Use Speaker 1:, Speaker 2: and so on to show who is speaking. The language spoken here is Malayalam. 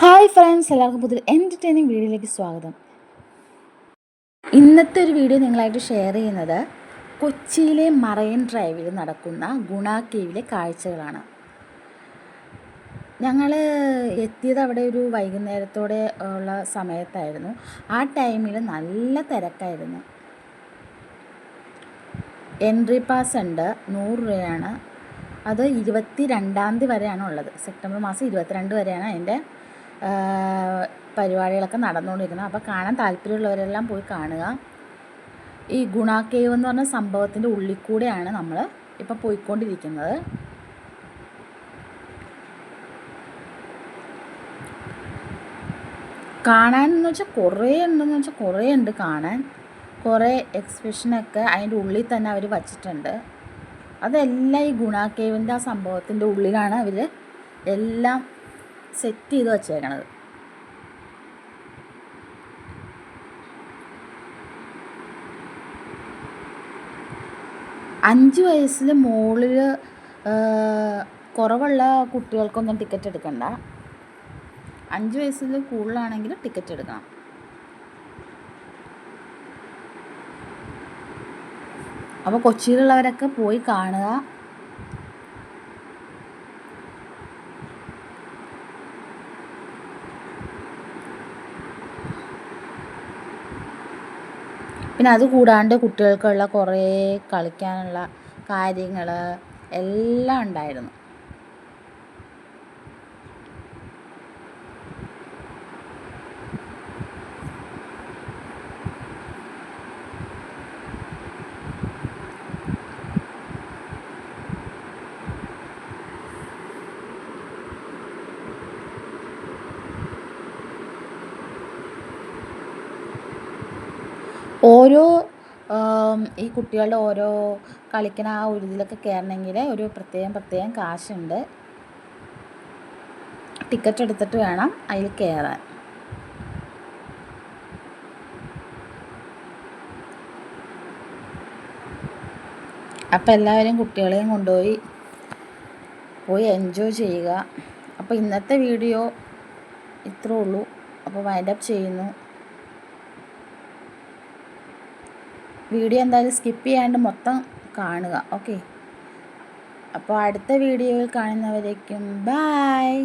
Speaker 1: ഹായ് ഫ്രണ്ട്സ് എല്ലാവർക്കും പുതിയ എന്റർടൈനിങ് വീഡിയോയിലേക്ക് സ്വാഗതം. ഇന്നത്തെ ഒരു വീഡിയോ നിങ്ങളായിട്ട് ഷെയർ ചെയ്യുന്നത് കൊച്ചിയിലെ മറൈൻ ഡ്രൈവിൽ നടക്കുന്ന ഗുണ കേവിലെ കാഴ്ചകളാണ്. ഞങ്ങൾ എത്തിയത് അവിടെ ഒരു വൈകുന്നേരത്തോടെ ഉള്ള സമയത്തായിരുന്നു. ആ ടൈമിൽ നല്ല തിരക്കായിരുന്നു. എൻട്രി പാസ് ഉണ്ട് നൂറ് രൂപയാണ്. അത് ഇരുപത്തി രണ്ടാം തീയതി വരെയാണ് ഉള്ളത്. സെപ്റ്റംബർ മാസം ഇരുപത്തിരണ്ട് വരെയാണ് അതിന്റെ പരിപാടികളൊക്കെ നടന്നുകൊണ്ടിരിക്കുന്നത് അപ്പോൾ കാണാൻ താല്പര്യമുള്ളവരെല്ലാം പോയി കാണുക. ഈ ഗുണ കേവ് എന്ന് പറഞ്ഞ സംഭവത്തിന്റെ ഉള്ളിൽ കൂടെയാണ് നമ്മൾ ഇപ്പോൾ പോയിക്കൊണ്ടിരിക്കുന്നത്. കാണാൻ എന്ന് വെച്ചാൽ കുറേ ഉണ്ടെന്ന് വെച്ചാൽ കുറേ ഉണ്ട് കാണാൻ. കുറേ എക്സിബിഷനൊക്കെ അതിന്റെ ഉള്ളിൽ തന്നെ അവർ വച്ചിട്ടുണ്ട്. അതെല്ലാം ഈ ഗുണ കേവിന്റെ ആ സംഭവത്തിന്റെ ഉള്ളിലാണ് അവർ എല്ലാം സെറ്റ് ചെയ്ത് വച്ചേക്കണത്. അഞ്ച് വയസ്സിൽ മുകളിൽ കുറവുള്ള കുട്ടികൾക്കൊന്നും ടിക്കറ്റ് എടുക്കണ്ട. അഞ്ച് വയസ്സിൽ കൂടുതലാണെങ്കിൽ ടിക്കറ്റ് എടുക്കണം. അപ്പോൾ കൊച്ചിയിലുള്ളവരൊക്കെ പോയി കാണുക. പിന്നെ അത് കൂടാണ്ട് കുട്ടികൾക്കുള്ള കുറേ കളിക്കാനുള്ള കാര്യങ്ങൾ എല്ലാം ഉണ്ടായിരുന്നു. ഓരോ ഈ കുട്ടികളുടെ ഓരോ കളിക്കണ ആ ഒരു ഇതിലൊക്കെ കയറണമെങ്കിൽ ഒരു പ്രത്യേകം പ്രത്യേകം കാശുണ്ട്. ടിക്കറ്റ് എടുത്തിട്ട് വേണം അതിൽ കയറാൻ അപ്പോൾ എല്ലാവരും കുട്ടികളെയും കൊണ്ടുപോയി പോയി എൻജോയ് ചെയ്യുക. അപ്പോൾ ഇന്നത്തെ വീഡിയോ ഇത്രേ ഉള്ളൂ. അപ്പോൾ വൈൻഡപ്പ് ചെയ്യുന്നു. വീഡിയോ എന്തായാലും സ്കിപ്പ് ചെയ്യാണ്ട് മൊത്തം കാണുക. ഓക്കെ അപ്പോൾ അടുത്ത വീഡിയോയിൽ കാണുന്നവരേക്കും ബായ്